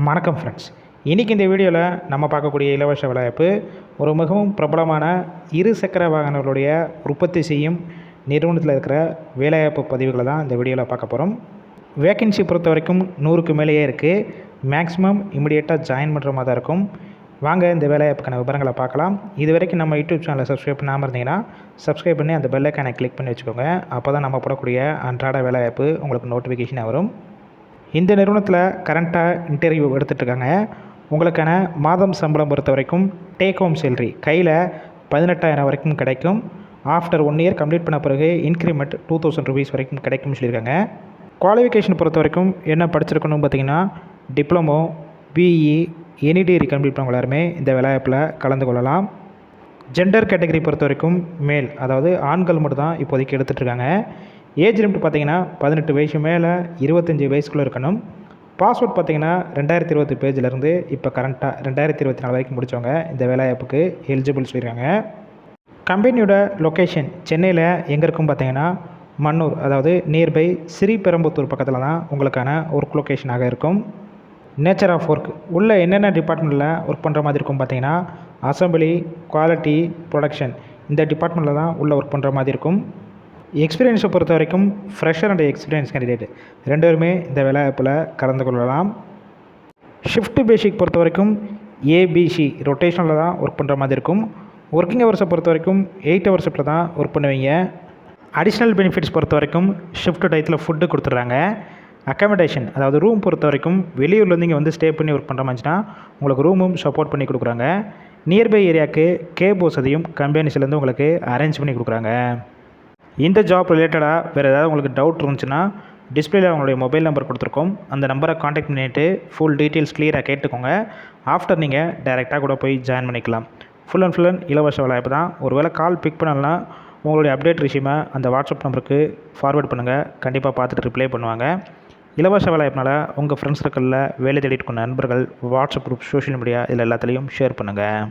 வணக்கம் ஃப்ரெண்ட்ஸ் இன்றைக்கி இந்த வீடியோவில் நம்ம பார்க்கக்கூடிய இலவச வேலைவாய்ப்பு ஒரு மிகவும் பிரபலமான இரு சக்கர வாகனங்களுடைய உற்பத்தி செய்யும் நிறுவனத்தில் இருக்கிற வேலைவாய்ப்பு பதிவுகளை தான் இந்த வீடியோவில் பார்க்க போகிறோம் வேக்கன்சி பொறுத்த வரைக்கும் நூறுக்கு மேலேயே இருக்குது மேக்ஸிமம் இமிடியேட்டாக ஜாயின் பண்ணுற மாதிரி தான் இருக்கும். வாங்க இந்த வேலைவாய்ப்புக்கான விவரங்களை பார்க்கலாம். இது வரைக்கும் நம்ம யூடியூப் சேனலை சப்ஸ்கிரைப் பண்ணாமல் இருந்தீங்கன்னா சப்ஸ்கிரைப் பண்ணி அந்த பெல்லைக்கானை கிளிக் பண்ணி வச்சுக்கோங்க. அப்போ தான் நம்ம போடக்கூடிய அன்றாட வேலைவாய்ப்பு உங்களுக்கு நோட்டிஃபிகேஷன் வரும். இந்த நிறுவனத்தில் கரண்ட்டாக இன்டர்வியூ எடுத்துகிட்ருக்காங்க உங்களுக்கான மாதம் சம்பளம் பொறுத்த வரைக்கும் டேக் ஹோம் சேல்ரி கையில் பதினெட்டாயிரம் வரைக்கும் கிடைக்கும். ஆஃப்டர் ஒன் இயர் கம்ப்ளீட் பண்ண பிறகு இன்க்ரிமெண்ட் டூ தௌசண்ட் ருபீஸ் வரைக்கும் கிடைக்கும்னு சொல்லியிருக்காங்க. குவாலிஃபிகேஷன் பொறுத்த வரைக்கும் என்ன படிச்சிருக்கணும் பார்த்தீங்கன்னா diploma BE any degree complete பண்ணவங்க எல்லாருமே இந்த வேலையாப்பில் கலந்து கொள்ளலாம். ஜெண்டர் கேட்டகரி பொறுத்த வரைக்கும் மேல் அதாவது ஆண்கள் மட்டும் தான் இப்போதைக்கு எடுத்துகிட்ருக்காங்க ஏஜ் லிமிட் பார்த்தீங்கன்னா பதினெட்டு வயசு மேலே இருபத்தஞ்சி வயசுக்குள்ளே இருக்கணும். பாஸ்வேர்ட் பார்த்தீங்கன்னா ரெண்டாயிரத்தி இருபத்தி பேஜிலேருந்து இப்போ கரண்ட்டாக ரெண்டாயிரத்தி இருபத்தி நாலு வரைக்கும் முடித்தவங்க இந்த வேலைவாய்ப்புக்கு எலிஜிபிள் சொல்லியிருக்காங்க. கம்பெனியோட லொக்கேஷன் சென்னையில் எங்கே இருக்கும் பார்த்தீங்கன்னா மன்னூர் அதாவது நியர்பை ஸ்ரீபெரும்புத்தூர் பக்கத்தில் தான் உங்களுக்கான ஒர்க் லொக்கேஷனாக இருக்கும். நேச்சர் ஆஃப் ஒர்க் உள்ள என்னென்ன டிபார்ட்மெண்ட்டில் ஒர்க் பண்ணுற மாதிரி இருக்கும் பார்த்தீங்கன்னா அசம்பிளி குவாலிட்டி ப்ரொடக்ஷன் இந்த டிபார்ட்மெண்ட்டில் தான் உள்ளே ஒர்க் பண்ணுற மாதிரி இருக்கும். எக்ஸ்பீரியன்ஸை பொறுத்த வரைக்கும் ஃப்ரெஷர் அண்ட் எக்ஸ்பீரியன்ஸ் கேண்டிடேட் ரெண்டு பேருமே இந்த வேலைவாய்ப்பில் கலந்து கொள்ளலாம். ஷிஃப்ட் பேசிக் பொறுத்த வரைக்கும் ஏபிசி ரொட்டேஷனில் தான் ஒர்க் பண்ணுற மாதிரி இருக்கும். ஒர்க்கிங் ஹவர்ஸை பொறுத்த வரைக்கும் எயிட் ஹவர்ஸில் ஷிஃப்ட்டில் தான் ஒர்க் பண்ணுவீங்க. அடிஷ்னல் பெனிஃபிட்ஸ் பொறுத்த வரைக்கும் ஷிஃப்ட் டயத்தில் ஃபுட்டு கொடுத்துட்றாங்க. அக்காமடேஷன் அதாவது ரூம் பொறுத்த வரைக்கும் வெளியூர்லேருந்து இங்கே வந்து ஸ்டே பண்ணி ஒர்க் பண்ணுற மாதிரினா உங்களுக்கு ரூமும் சப்போர்ட் பண்ணி கொடுக்குறாங்க. நியர்பை ஏரியாவுக்கு கேப் வசதியும் கம்பெனிஸ்லேருந்து உங்களுக்கு அரேஞ்ச் பண்ணி கொடுக்குறாங்க. இந்த ஜாப் ரிலேட்டடாக வேறு ஏதாவது உங்களுக்கு டவுட் இருந்துச்சுன்னா டிஸ்பிளேல அவங்களுடைய மொபைல் நம்பர் கொடுத்துருக்கோம். அந்த நம்பரை காண்டாக்ட் பண்ணிவிட்டு ஃபுல் டீட்டெயில்ஸ் கிளியராக கேட்டுக்கோங்க. ஆஃப்டர் நீங்கள் டைரெக்டாக கூட போய் ஜாயின் பண்ணிக்கலாம். ஃபுல் அண்ட் ஃபுல் அண்ட் இலவச வாய்ப்பு தான். ஒருவேளை கால் பிக் பண்ணலன்னா உங்களுடைய அப்டேட் ரிசீமை அந்த வாட்ஸ்அப் நம்பருக்கு ஃபார்வேர்ட் பண்ணுங்கள் கண்டிப்பாக பார்த்துட்டு ரிப்ளை பண்ணுவாங்க. இலவச வேலைவாய்ப்பினால் உங்கள் ஃப்ரெண்ட்ஸ் சர்க்கிளில் வேலை தேடிட்டு கொண்ட நண்பர்கள் வாட்ஸ்அப் குரூப் சோஷியல் மீடியா இதில் எல்லாத்துலேயும் ஷேர் பண்ணுங்கள்